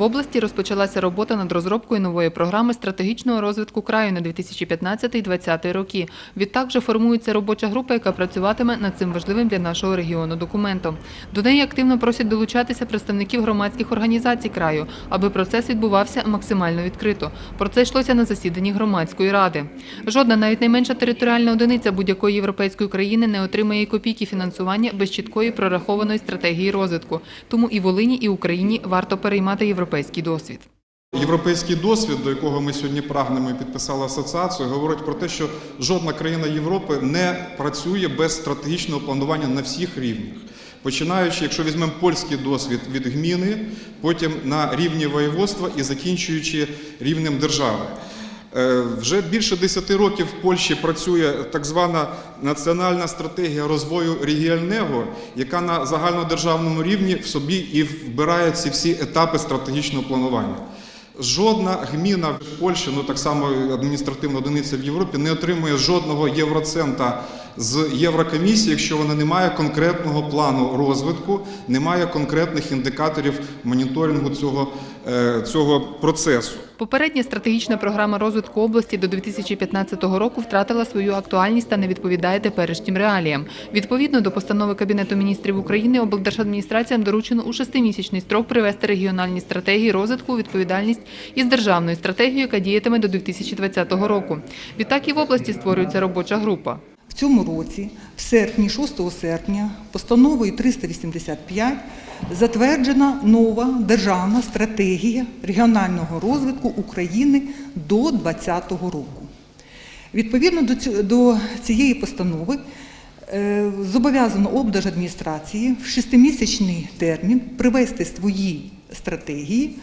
В області розпочалася робота над розробкою нової програми стратегічного розвитку краю на 2015-2020 роки. Відтак вже формується робоча група, яка працюватиме над цим важливим для нашого регіону документом. До неї активно просять долучатися представників громадських організацій краю, аби процес відбувався максимально відкрито. Про це йшлося на засіданні громадської ради. Жодна, навіть найменша територіальна одиниця будь-якої європейської країни не отримає копійки фінансування без чіткої прорахованої стратегії розвитку. Тому і Волині, і Україні варто переймати європейський досвід. Європейський досвід, до якого ми сьогодні прагнемо і підписали асоціацію, говорить про те, що жодна країна Європи не працює без стратегічного планування на всіх рівнях. Починаючи, якщо візьмемо польський досвід від гміни, потім на рівні воєводства і закінчуючи рівнем держави. Е, Вже більше 10 років в Польщі працює так звана національна стратегія розвою регіонального, яка на загальнодержавному рівні в собі і вбирає ці всі етапи стратегічного планування. Жодна гміна в Польщі, ну так само адміністративна одиниця в Європі, не отримує жодного євроцента з Єврокомісії, якщо вона не має конкретного плану розвитку, не має конкретних індикаторів моніторингу цього, е, цього процесу. Попередня стратегічна програма розвитку області до 2015 року втратила свою актуальність та не відповідає теперішнім реаліям. Відповідно до постанови Кабінету міністрів України, облдержадміністраціям доручено у шестимісячний строк привести регіональні стратегії розвитку у відповідальність із державною стратегією, яка діятиме до 2020 року. Відтак і в області створюється робоча група. В цьому році, в серпні, 6 серпня, постановою 385 затверджена нова державна стратегія регіонального розвитку України до 2020 року. Відповідно до цієї постанови е, зобов'язано облдержадміністрації в шестимісячний термін привести свої стратегії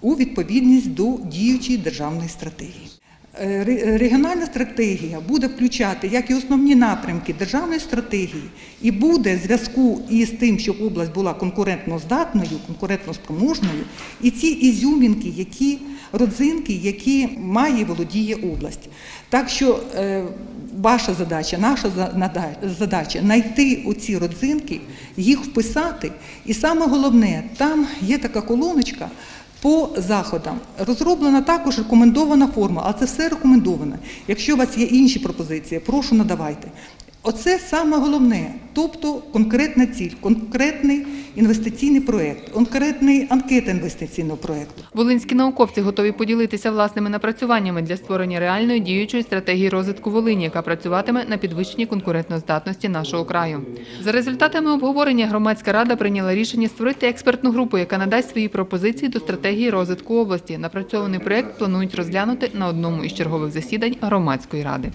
у відповідність до діючої державної стратегії. Е, ре- Регіональна стратегія буде включати як і основні напрямки державної стратегії, і буде в зв'язку із тим, щоб область була конкурентно здатною, конкурентно і ці ізюмінки, які родзинки, які має володіє область. Так що е, ваша задача, наша задача знайти оці родзинки, їх вписати. І саме головне, там є така колоночка. По заходам розроблена також рекомендована форма, але це все рекомендовано. Якщо у вас є інші пропозиції, прошу надавайте. Оце саме головне, тобто конкретна ціль, конкретний інвестиційний проєкт, конкретний анкета інвестиційного проєкту. Волинські науковці готові поділитися власними напрацюваннями для створення реальної діючої стратегії розвитку Волині, яка працюватиме на підвищенні конкурентноздатності нашого краю. За результатами обговорення громадська рада прийняла рішення створити експертну групу, яка надасть свої пропозиції до стратегії розвитку області. Напрацьований проєкт планують розглянути на одному із чергових засідань громадської ради.